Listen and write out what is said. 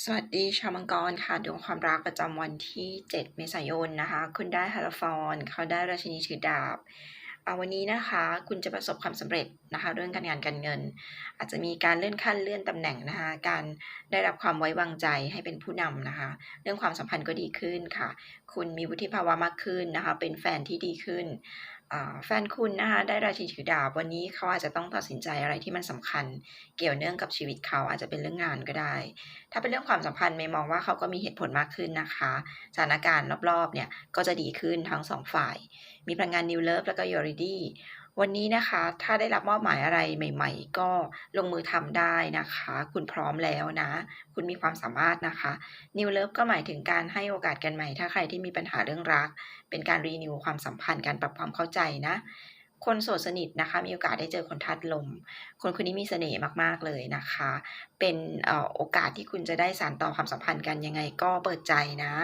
สวัสดีชาวมังกรค่ะดวงความรักประจำวันที่ 7 เมษายนนะคะ คุณได้ฮาราฟอนเขาได้ราชินีถือดาบอ่าวันนี้นะคะคุณจะประสบความสำเร็จนะคะ เรื่องการงานการเงิน อาจจะมีการเลื่อนขั้นเลื่อนตำแหน่งนะคะ การได้รับความไว้วางใจให้เป็นผู้นำนะคะ เรื่องความสัมพันธ์ก็ดีขึ้นค่ะ คุณมีวุฒิภาวะมากขึ้นนะคะ เป็นแฟนที่ดีขึ้น แฟนคุณนะคะได้ราชินีถือดาบวันนี้เขาอาจจะต้องตัดสินใจอะไรที่มันสำคัญเกี่ยวเนื่องกับชีวิตเขาอาจจะเป็นเรื่องงานก็ได้ ถ้าเป็นเรื่องความสัมพันธ์ไม่มองว่าเขาก็มีเหตุผลมากขึ้นนะคะสถานการณ์รอบๆเนี่ยก็จะดีขึ้นทั้งสองฝ่าย มีพลังงานนิวเลิฟแล้วก็ยอริดี วันนี้นะคะถ้าได้รับมอบหมายอะไรใหม่ ๆ ก็ลงมือทำได้นะคะ คุณพร้อมแล้วนะ คุณมีความสามารถนะคะ New Love ก็หมายถึงการให้โอกาสกันใหม่ ถ้าใครที่มีปัญหาเรื่องรัก เป็นการรีนิวความสัมพันธ์การปรับความเข้าใจนะคนโสดสนิทนะคะมีโอกาสได้เจอคนธาตุลม คนคนนี้มีเสน่ห์มากๆเลยนะคะ เป็นโอกาสที่คุณจะได้สานต่อความสัมพันธ์กันยังไงก็เปิดใจนะ